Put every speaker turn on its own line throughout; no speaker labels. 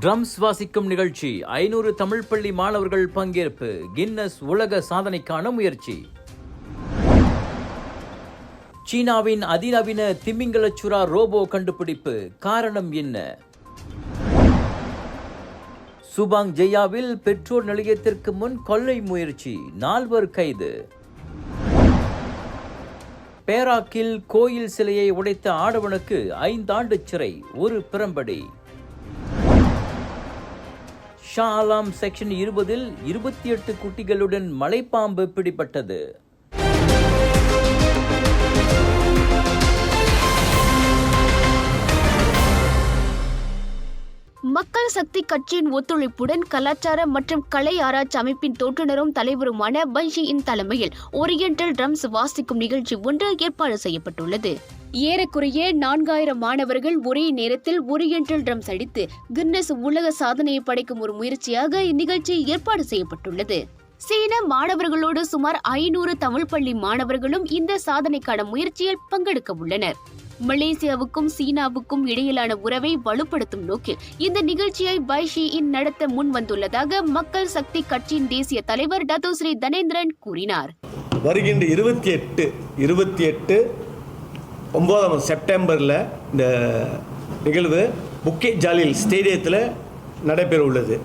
Drums வாசிக்கும் நிகழ்ச்சி. ஐநூறு தமிழ் பள்ளி மாணவர்கள் பங்கேற்பு. கின்னஸ் உலக சாதனைக்கான முயற்சி. சீனாவின் அதிநவீன திமிங்கலச்சுறா ரோபோ கண்டுபிடிப்பு. காரணம் என்ன? சுபாங் ஜெயாவில் பெட்ரோல் நிலையத்திற்கு முன் கொள்ளை முயற்சி. நால்வர் கைது. பேராக்கில் கோயில் சிலையை உடைத்த ஆடவனுக்கு ஐந்தாண்டு சிறை. ஒரு பிரம்படி. ஷாலாம் செக்ஷன் இருபதில் இருபத்தி எட்டு குட்டிகளுடன் மலைப்பாம்பு பிடிபட்டது.
மக்கள் சக்தி கட்சியின் ஒத்துழைப்புடன் கலாச்சார மற்றும் கலை ஆராய்ச்சி அமைப்பின் தோற்றுநரும் தலைவருமான பைஷியின் தலைமையில் ஓரியண்டல் ட்ரம்ஸ் வாசிக்கும் நிகழ்ச்சி ஒன்று ஏற்பாடு செய்யப்பட்டுள்ளது. ஏறக்குறைய நான்காயிரம் மாணவர்கள் ஒரே நேரத்தில் ஓரியண்டல் ட்ரம்ஸ் அடித்து கின்னஸ் உலக சாதனையை படைக்கும் ஒரு முயற்சியாக இந்நிகழ்ச்சி ஏற்பாடு செய்யப்பட்டுள்ளது. சீன மாணவர்களோடு சுமார் ஐநூறு தமிழ் பள்ளி மாணவர்களும் இந்த சாதனைக்கான முயற்சியில் பங்கெடுக்க உள்ளனர். மலேசியாவுக்கும் சீனாவுக்கும் இடையிலான உறவை வலுப்படுத்தும் நோக்கில் இந்த நிகழ்ச்சியை பைஷியின் நடத்த முன் வந்துள்ளதாக மக்கள் சக்தி கட்சியின் தேசிய தலைவர் டத்தோஸ்ரீ தனேந்திரன் கூறினார்.
வருகின்ற இருபத்தி எட்டு இருபத்தி எட்டு ஒம்போதாம் செப்டம்பரில் இந்த நிகழ்வு புக்கே ஜாலில் ஸ்டேடியத்தில் நடைபெற உள்ளது.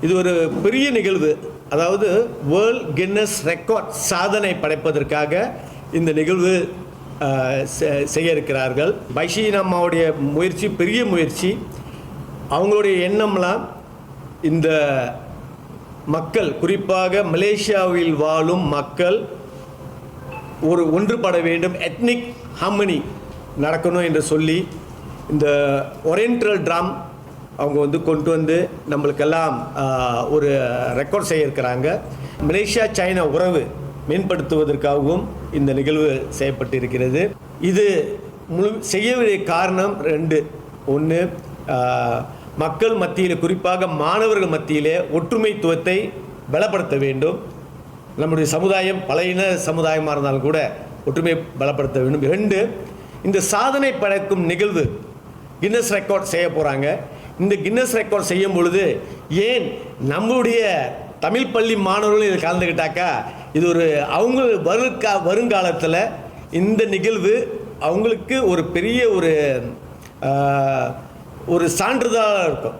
இது ஒரு பெரிய நிகழ்வு. அதாவது வேர்ல்ட் கின்னஸ் ரெக்கார்ட் சாதனை படைப்பதற்காக இந்த நிகழ்வு செ- செய்ய இருக்கிறார்கள் பைஷீன் அம்மாவுடைய முயற்சி பெரிய முயற்சி. அவங்களுடைய எண்ணம்லாம் இந்த மக்கள் குறிப்பாக மலேசியாவில் வாழும் மக்கள் ஒரு ஒன்றுபட வேண்டும். எத்னிக் ஹார்மனி நடக்கணும் என்று சொல்லி இந்த ஒரியன்டல் ட்ராம் அவங்க வந்து கொண்டு வந்து நம்மளுக்கெல்லாம் ஒரு ரெக்கார்ட் செய்ய இருக்கிறாங்க மலேசியா சைனா உறவு மேம்படுத்துவதற்காகவும் இந்த நிகழ்வு செய்யப்பட்டிருக்கிறது. இது முழு செய்ய வேண்டிய காரணம் ரெண்டு. ஒன்று மக்கள் மத்தியில் குறிப்பாக மாணவர்கள் மத்தியிலே ஒற்றுமைத்துவத்தை பலப்படுத்த வேண்டும். நம்முடைய சமுதாயம் பழையின சமுதாயமாக இருந்தாலும் கூட ஒற்றுமையை பலப்படுத்த வேண்டும். ரெண்டு இந்த சாதனை படைக்கும் நிகழ்வு கின்னஸ் ரெக்கார்ட் செய்ய போகிறாங்க இந்த கின்னஸ் ரெக்கார்ட் செய்யும் பொழுது ஏன் நம்முடைய தமிழ் பள்ளி மாணவர்களும் இதில் கலந்துக்கிட்டாக்கா? இது ஒரு அவங்க வருகா வருங்காலத்தில் இந்த நிகழ்வு அவங்களுக்கு ஒரு பெரிய ஒரு ஒரு சான்றிதழாக இருக்கும்.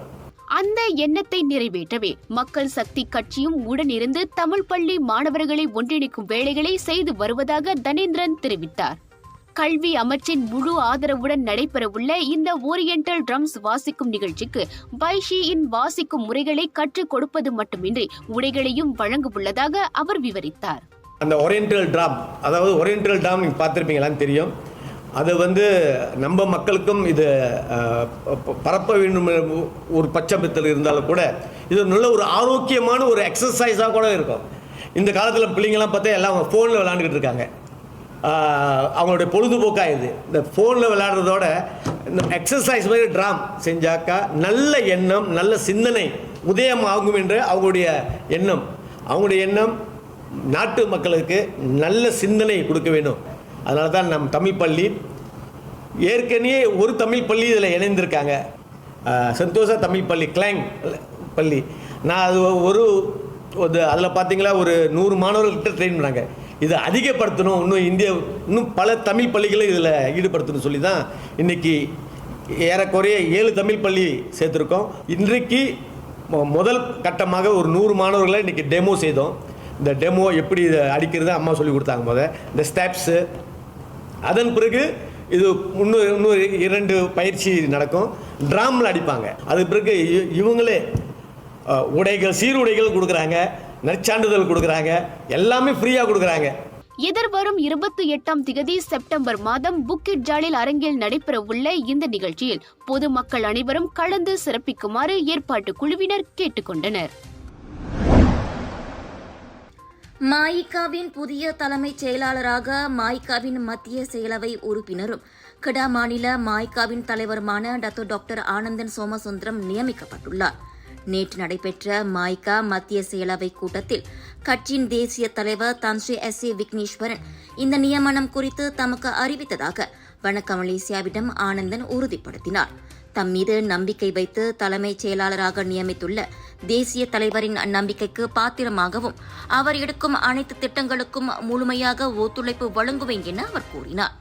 அந்த எண்ணத்தை நிறைவேற்றவே மக்கள் சக்தி கட்சியும் உடனிருந்து தமிழ் பள்ளி மாணவர்களை ஒன்றிணைக்கும் வேலைகளை செய்து வருவதாக தனேந்திரன் தெரிவித்தார். கல்வி அமைச்சின் முழு ஆதரவுடன் நடைபெறவுள்ள இந்த ஓரியண்டல் ட்ரம்ஸ் வாசிக்கும் நிகழ்ச்சிக்கு பைஷியின் வாசிக்கும் முறைகளை கற்றுக் கொடுப்பது மட்டுமின்றி உடைகளையும் வழங்க உள்ளதாக அவர் விவரித்தார்.
அந்த ஒரியன்டல் ட்ராம் அதாவது ஒரியன்டல் ட்ராம் நீங்கள் பார்த்துருப்பீங்களான்னு தெரியும். அது வந்து நம்ம மக்களுக்கும் இது ப- பரப்ப வேண்டும் ஒரு பட்சத்தில் இருந்தாலும் கூட இது நல்ல ஒரு ஆரோக்கியமான ஒரு எக்ஸசைஸாக கூட இருக்கும். இந்த காலத்தில் பிள்ளைங்கள்லாம் பார்த்தா எல்லாம் ஃபோனில் விளாண்டுக்கிட்டு இருக்காங்க. அவங்களுடைய பொழுதுபோக்காக இது. இந்த ஃபோனில் விளையாடுறதோட இந்த எக்ஸசைஸ் மாதிரி ட்ராம் செஞ்சாக்கா நல்ல எண்ணம் நல்ல சிந்தனை உதயம் ஆகும் என்று அவங்களுடைய எண்ணம். அவங்களுடைய எண்ணம் நாட்டு மக்களுக்கு நல்ல சிந்தனை கொடுக்க வேண்டும். அதனால தான் நம் தமிழ் பள்ளி ஏற்கனவே ஒரு தமிழ் பள்ளி இதில் இணைந்திருக்காங்க. சந்தோஷா தமிழ் பள்ளி கிளாங் பள்ளி. நான் அது ஒரு ஒரு அதில் பார்த்தீங்களா ஒரு நூறு மாணவர்கள்கிட்ட ட்ரெயின் பண்ணாங்க. இதை அதிகப்படுத்தணும் இன்னும் இந்திய இன்னும் பல தமிழ் பள்ளிகளை இதில் ஈடுபடுத்தணும் சொல்லி தான் இன்றைக்கி ஏறக்குறைய ஏழு தமிழ் பள்ளி சேர்த்துருக்கோம். இன்றைக்கு முதல் கட்டமாக ஒரு நூறு மாணவர்களை இன்றைக்கி டெமோ செய்தோம். இந்த டெமோ எப்படி இதை அடிக்கிறது அம்மா சொல்லி கொடுத்தாங்க முத இந்த ஸ்டெப்ஸு அதன் பிறகு இது இன்னொரு இன்னொரு இரண்டு பயிற்சி நடக்கும். ட்ராமில் அடிப்பாங்க. அது பிறகு இவங்களே உடைகள் சீருடைகள் கொடுக்குறாங்க. நற்சான்றிதழ் கொடுக்குறாங்க. எல்லாமே ஃப்ரீயாக கொடுக்குறாங்க.
எதிர்வரும் இருபத்தி எட்டாம் திகதி செப்டம்பர் மாதம் புக்கிட் ஜாலில் அரங்கில் நடைபெற உள்ள இந்த நிகழ்ச்சியில் பொதுமக்கள் அனைவரும் கலந்து சிறப்பிக்குமாறு ஏற்பாட்டு குழுவினர் கேட்டுக்கொண்டனர்.
மாயிகாவின் புதிய தலைமைச் செயலாளராக மாயிகாவின் மத்திய செயலவை உறுப்பினரும் கிடா மாநில மாய்காவின் தலைவருமான டத்தோ டாக்டர் ஆனந்தன் சோமசுந்தரம் நியமிக்கப்பட்டுள்ளார். நேற்று நடைபெற்ற மாய்கா மத்திய செயலவை கூட்டத்தில் கட்சியின் தேசிய தலைவர் தன்ஸ்ரீ எஸ் ஏ விக்னேஸ்வரன் இந்த நியமனம் குறித்து தமக்கு அறிவித்ததாக வணக்க மலேசியாவிடம் ஆனந்தன் உறுதிப்படுத்தினார். தம் மீது நம்பிக்கை வைத்து தலைமைச் செயலாளராக நியமித்துள்ள தேசிய தலைவரின் நம்பிக்கைக்கு பாத்திரமாகவும் அவர் எடுக்கும் அனைத்து திட்டங்களுக்கும் முழுமையாக ஒத்துழைப்பு வழங்குவேன் என அவர் கூறினார்.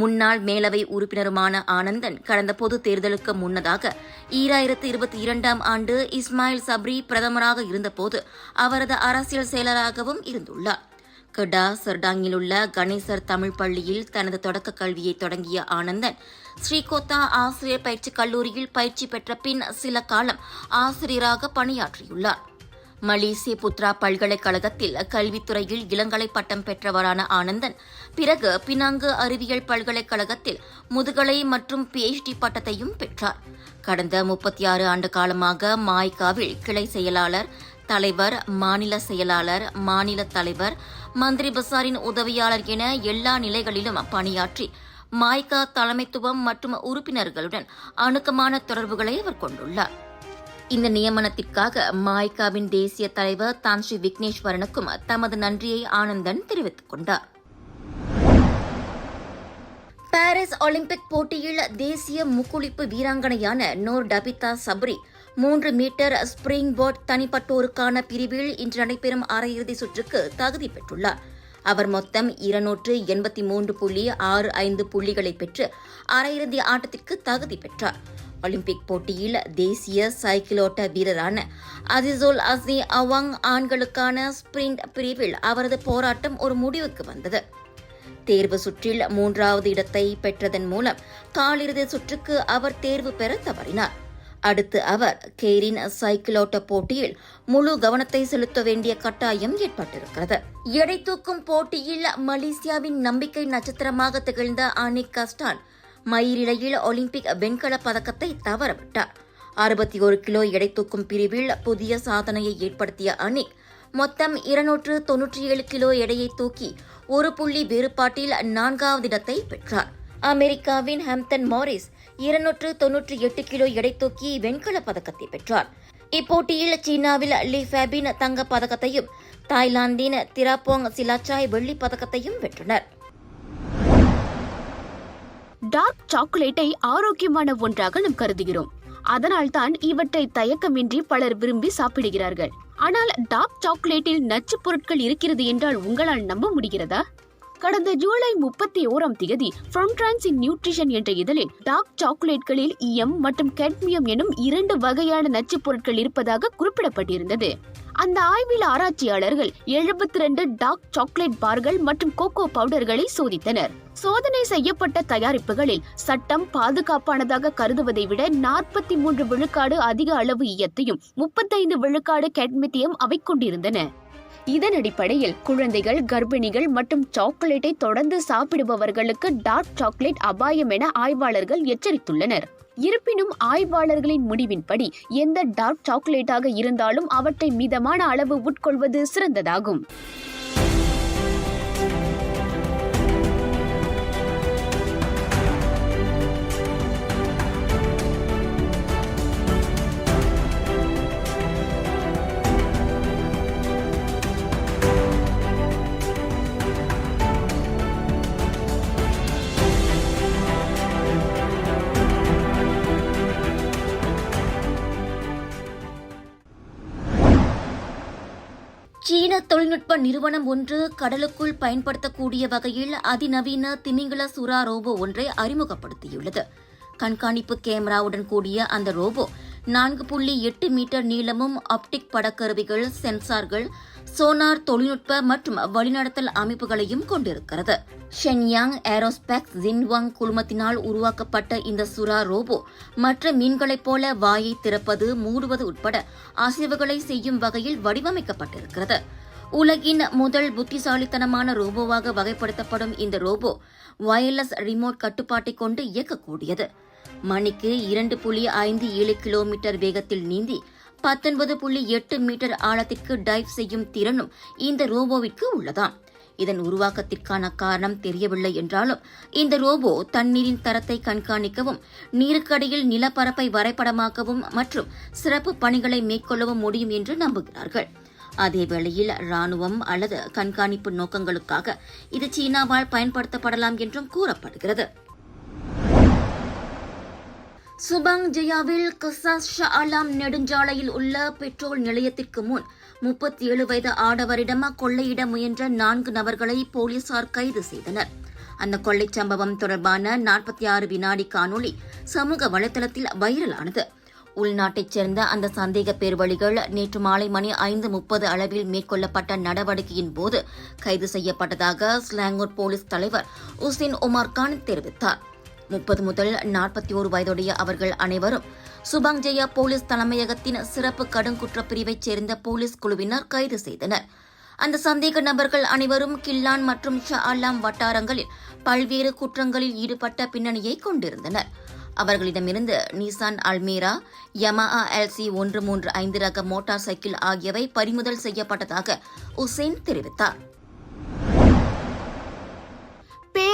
முன்னாள் மேலவை உறுப்பினருமான ஆனந்தன் கடந்த பொது தேர்தலுக்கு முன்னதாக ஈராயிரத்து இருபத்தி இரண்டாம் ஆண்டு இஸ்மாயில் சப்ரி பிரதமராக இருந்தபோது அவரது அரசியல் செயலராகவும் இருந்துள்ளார். கெடா சர்டாங்கில் உள்ள கணேசர் தமிழ் பள்ளியில் தனது தொடக்க கல்வியை தொடங்கிய ஆனந்தன் ஸ்ரீகோத்தா ஆசிரியர் பயிற்சி கல்லூரியில் பயிற்சி பெற்ற பின் சில காலம் ஆசிரியராக பணியாற்றியுள்ளார். மலேசிய புத்ரா பல்கலைக்கழகத்தில் கல்வித்துறையில் இளங்கலை பட்டம் பெற்றவரான ஆனந்தன் பிறகு பினாங்கு அறிவியல் பல்கலைக்கழகத்தில் முதுகலை மற்றும் பிஎச்டி பட்டத்தையும் பெற்றார். கடந்த முப்பத்தி ஆறு ஆண்டு காலமாக மாய்காவில் கிளை செயலாளர் தலைவர் மாநில செயலாளர் மாநில தலைவர் மந்திரி பசாரின் உதவியாளர் என எல்லா நிலைகளிலும் பணியாற்றி மாய்கா தலைமைத்துவம் மற்றும் உறுப்பினர்களுடன் அணுக்கமான தொடர்புகளை அவர் கொண்டுள்ளார். இந்த நியமனத்திற்காக மாய்காவின் தேசிய தலைவர் தான் ஸ்ரீ விக்னேஸ்வரனுக்கும் தமது நன்றியை ஆனந்தன் தெரிவித்துக் கொண்டார். பாரிஸ் ஒலிம்பிக் போட்டியில் தேசிய முக்குளிப்பு வீராங்கனையான நோர் டபிதா சப்ரி மூன்று மீட்டர் ஸ்பிரிங் போர்ட் தனிப்பட்டோருக்கான பிரிவில் இன்று நடைபெறும் அரையிறுதி சுற்றுக்கு தகுதி பெற்றுள்ளார். அவர் மொத்தம் இருநூற்று எண்பத்தி மூன்று புள்ளி ஆறு ஐந்து புள்ளிகளை பெற்று அரையிறுதி ஆட்டத்திற்கு தகுதி பெற்றார். ஒலிம்பிக் போட்டியில் தேசிய சைக்கிளோட்ட வீரரான அசிசோல் அசி அவாங் ஆண்களுக்கான ஸ்பிரிண்ட் பிரிவில் அவரது போராட்டம் ஒரு முடிவுக்கு வந்தது. தேர்வு சுற்றில் மூன்றாவது இடத்தை பெற்றதன் மூலம் காலிறுதி சுற்றுக்கு அவர் தேர்வு பெற தவறினார். அடுத்து அவர் கேரின் சைக்கிளோட்ட போட்டியில் முழு கவனத்தை செலுத்த வேண்டிய கட்டாயம் ஏற்பட்டிருக்கிறது. எடை தூக்கும் போட்டியில் மலேசியாவின் நம்பிக்கை நட்சத்திரமாக திகழ்ந்த அனிக் கஸ்டான் மயிரிழையில் ஒலிம்பிக் வெண்கல பதக்கத்தை தவறவிட்டார். அறுபத்தி ஒரு கிலோ எடை தூக்கும் பிரிவில் புதிய சாதனையை ஏற்படுத்திய அனிக் மொத்தம் இருநூற்று தொன்னூற்றி ஏழு கிலோ எடையை தூக்கி ஒரு புள்ளி வேறுபாட்டில் நான்காவது இடத்தை பெற்றார். அமெரிக்காவின் ஹாம்ப்டன் மாரிஸ் இருநூற்று தொன்னூற்றி எட்டு கிலோ எடை தூக்கி வெண்கலப் பதக்கத்தை பெற்றார். இப்போட்டியில் சீனாவில் லி ஃபேபின் தங்கப் பதக்கத்தையும் தாய்லாந்தின் திராப்போங் சிலாச்சாய் வெள்ளிப் பதக்கத்தையும் வென்றனர்.
டார்க் சாக்லேட்டை ஆரோக்கியமான ஒன்றாக நாம் கருதுகிறோம். அதனால்தான் இவற்றை தயக்கமின்றி பலர் விரும்பி சாப்பிடுகிறார்கள். ஆனால் டார்க் சாக்லேட்டில் நச்சுப் பொருட்கள் இருக்கிறது என்றால் உங்களால் நம்ப முடிகிறதா? கடந்த ஜூலை முப்பத்தி ஓராம் தேதி ஃப்ரண்ட்ரான்ஸ் இன் நியூட்ரிஷன் என்ற இதழில் டார்க் சாக்லேட்களில் இஎம் மற்றும் கேட்மியம் எனும் இரண்டு வகையான நச்சுப் பொருட்கள் இருப்பதாக குறிப்பிடப்பட்டிருந்தது. அந்த ஆய்வில் ஆராய்ச்சியாளர்கள் எழுபத்தி ரெண்டு டார்க் சாக்லேட் பார்கள் மற்றும் கோகோ பவுடர்களை சோதித்தனர். சோதனை செய்யப்பட்ட தயாரிப்புகளில் சட்டம் பாதுகாப்பானதாக கருதுவதை விட நாற்பத்தி மூன்று விழுக்காடு அதிக அளவு ஈயத்தையும் முப்பத்தைந்து விழுக்காடு கேட்மித்தியம் அவை கொண்டிருந்தன. இதன் அடிப்படையில் குழந்தைகள் கர்ப்பிணிகள் மற்றும் சாக்லேட்டை தொடர்ந்து சாப்பிடுபவர்களுக்கு டார்க் சாக்லேட் அபாயம் என ஆய்வாளர்கள் எச்சரித்துள்ளனர். இருப்பினும் ஆய்வாளர்களின் முடிவின்படி எந்த டார்க் சாக்லேட்டாக இருந்தாலும் அவற்றை மிதமான அளவு உட்கொள்வது சிறந்ததாகும்.
சீன தொழில்நுட்ப நிறுவனம் ஒன்று கடலுக்குள் பயன்படுத்தக்கூடிய வகையில் அதிநவீன திமிங்கல சுறா ரோபோ ஒன்றை அறிமுகப்படுத்தியுள்ளது. கண்காணிப்பு கேமராவுடன் கூடிய அந்த ரோபோ நான்கு புள்ளி எட்டு மீட்டர் நீளமும் ஆப்டிக் படக்கருவிகள் சென்சார்கள் சோனார் தொழில்நுட்ப மற்றும் வழிநடத்தல் அமைப்புகளையும் கொண்டிருக்கிறது. ஷென்யாங் ஏரோஸ்பேக்ஸ் ஜின்வாங் குழுமத்தினால் உருவாக்கப்பட்ட இந்த சுறா ரோபோ மற்ற மீன்களைப் போல வாயை திறப்பது மூடுவது உட்பட அசைவுகளை செய்யும் வகையில் வடிவமைக்கப்பட்டிருக்கிறது. உலகின் முதல் புத்திசாலித்தனமான ரோபோவாக வகைப்படுத்தப்படும் இந்த ரோபோ வயர்லெஸ் ரிமோட் கட்டுப்பாட்டை கொண்டு இயக்கக்கூடியது. மணிக்கு இரண்டு புள்ளி ஐந்து ஏழு கிலோமீட்டர் வேகத்தில் நீந்தி பத்தொன்பது புள்ளி எட்டு மீட்டர் ஆழத்திற்கு டைவ் செய்யும் திறனும் இந்த ரோபோவிற்கு உள்ளதாம். இதன் உருவாக்கத்திற்கான காரணம் தெரியவில்லை என்றாலும் இந்த ரோபோ தண்ணீரின் தரத்தை கண்காணிக்கவும் நீருக்கடியில் நிலப்பரப்பை வரைபடமாக்கவும் மற்றும் சிறப்பு பணிகளை மேற்கொள்ளவும் முடியும் என்று நம்புகிறார்கள். அதேவேளையில் ராணுவம் அல்லது கண்காணிப்பு நோக்கங்களுக்காக இது சீனாவால் பயன்படுத்தப்படலாம் என்றும் கூறப்படுகிறது. சுபாங் ஜெயாவில் கசாஸ் ஷா அலாம் நெடுஞ்சாலையில் உள்ள பெட்ரோல் நிலையத்திற்கு முன் முப்பத்தி ஏழு வயது ஆடவரிடம் கொள்ளையிட முயன்ற நான்கு நபர்களை போலீசார் கைது செய்தனர். அந்த கொள்ளைச் சம்பவம் தொடர்பான நாற்பத்தி ஆறு வினாடி காணொளி சமூக வலைதளத்தில் வைரலானது. உள்நாட்டைச் சேர்ந்த அந்த சந்தேக பேர்வழிகள் நேற்று மாலை மணி ஐந்து முப்பது அளவில் மேற்கொள்ளப்பட்ட நடவடிக்கையின் போது கைது செய்யப்பட்டதாக ஸ்லாங்கூர் போலீஸ் தலைவர் உசேன் உமர் கான் தெரிவித்தார். முப்பது முதல் நாற்பத்தி ஒரு வயதுடைய அவர்கள் அனைவரும் சுபாங் ஜெயா போலீஸ் தலைமையகத்தின் சிறப்பு கடுங்குற்ற பிரிவைச் சேர்ந்த போலீஸ் குழுவினர் கைது செய்தனர். அந்த சந்தேக நபர்கள் அனைவரும் கில்லான் மற்றும் ஷா அல்லாம் வட்டாரங்களில் பல்வேறு குற்றங்களில் ஈடுபட்ட பின்னணியை கொண்டிருந்தனர். அவர்களிடமிருந்து நிசான் அல்மீரா யமாஹா எல்சி ஒன்று மூன்று ஐந்து ரக மோட்டார் சைக்கிள் ஆகியவை பறிமுதல் செய்யப்பட்டதாக உசேன் தெரிவித்தார்.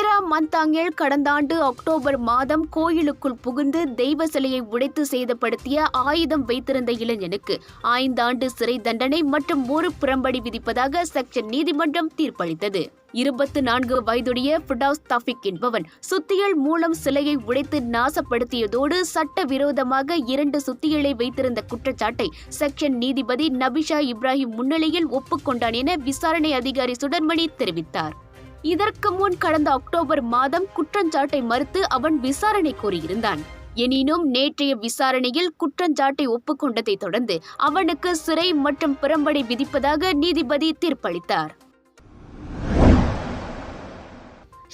பேரா மந்தாங்கில் கடந்த ஆண்டு அக்டோபர் மாதம் கோயிலுக்குள் புகுந்து தெய்வ சிலையை உடைத்து சேதப்படுத்திய ஆயுதம் வைத்திருந்த இளைஞனுக்கு ஐந்தாண்டு சிறை தண்டனை மற்றும் ஒரு புறம்படி விதிப்பதாக செக்ஷன் நீதிமன்றம் தீர்ப்பளித்தது. இருபத்து நான்கு வயதுடைய ஃபிடவுஸ் தஃபிக் என்பவன் சுத்தியல் மூலம் சிலையை உடைத்து நாசப்படுத்தியதோடு சட்டவிரோதமாக இரண்டு சுத்தியலை வைத்திருந்த குற்றச்சாட்டை செக்ஷன் நீதிபதி நபிஷா இப்ராஹிம் முன்னிலையில் ஒப்புக்கொண்டான் என விசாரணை அதிகாரி சுடர்மணி தெரிவித்தார். இதற்கு முன் கடந்த அக்டோபர் மாதம் குற்றஞ்சாட்டை மறுத்து அவன் விசாரணை கோரியிருந்தான். எனினும் நேற்றைய விசாரணையில் குற்றஞ்சாட்டை ஒப்புக்கொண்டதை தொடர்ந்து அவனுக்கு சிறை மற்றும் பிறம்படை விதிப்பதாக நீதிபதி தீர்ப்பளித்தார்.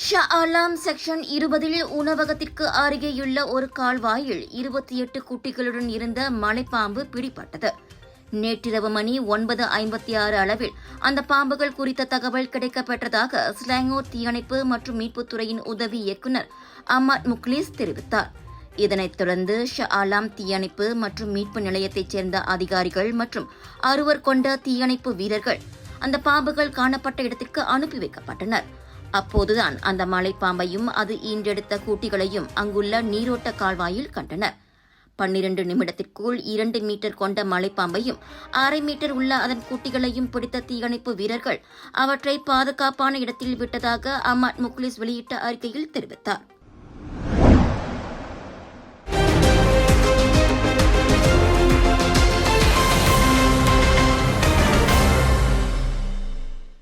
ஷா ஆலாம் செக்ஷன் இருபதில் உணவகத்திற்கு அருகேயுள்ள ஒரு கால்வாயில் இருபத்தி எட்டு குட்டிகளுடன் இருந்த மலைப்பாம்பு பிடிபட்டது. நேற்றிரவு மணி ஒன்பது ஐம்பத்தி ஆறு அளவில் அந்த பாம்புகள் குறித்த தகவல் கிடைக்கப்பெற்றதாக ஸ்லாங்கோர் தீயணைப்பு மற்றும் மீட்புத்துறையின் உதவி இயக்குநர் அஹ்மத் முக்லீஸ் தெரிவித்தார். இதனைத் தொடர்ந்து ஷா ஆலாம் தீயணைப்பு மற்றும் மீட்பு நிலையத்தைச் சேர்ந்த அதிகாரிகள் மற்றும் அறுவர் கொண்ட தீயணைப்பு வீரர்கள் அந்த பாம்புகள் காணப்பட்ட இடத்திற்கு அனுப்பி வைக்கப்பட்டனர். அப்போதுதான் அந்த மலைப்பாம்பையும் அது ஈன்றெடுத்த கூட்டிகளையும் அங்குள்ள நீரோட்ட கால்வாயில் கண்டனர். பன்னிரண்டு நிமிடத்திற்குள் இரண்டு மீட்டர் கொண்ட மலைப்பாம்பையும் அரை மீட்டர் உள்ள அதன் குட்டிகளையும் பிடித்த தீயணைப்பு வீரர்கள் அவற்றை பாதுகாப்பான இடத்தில் விட்டதாக அஹ்மத் முக்லிஸ் வெளியிட்ட அறிக்கையில் தெரிவித்தார்.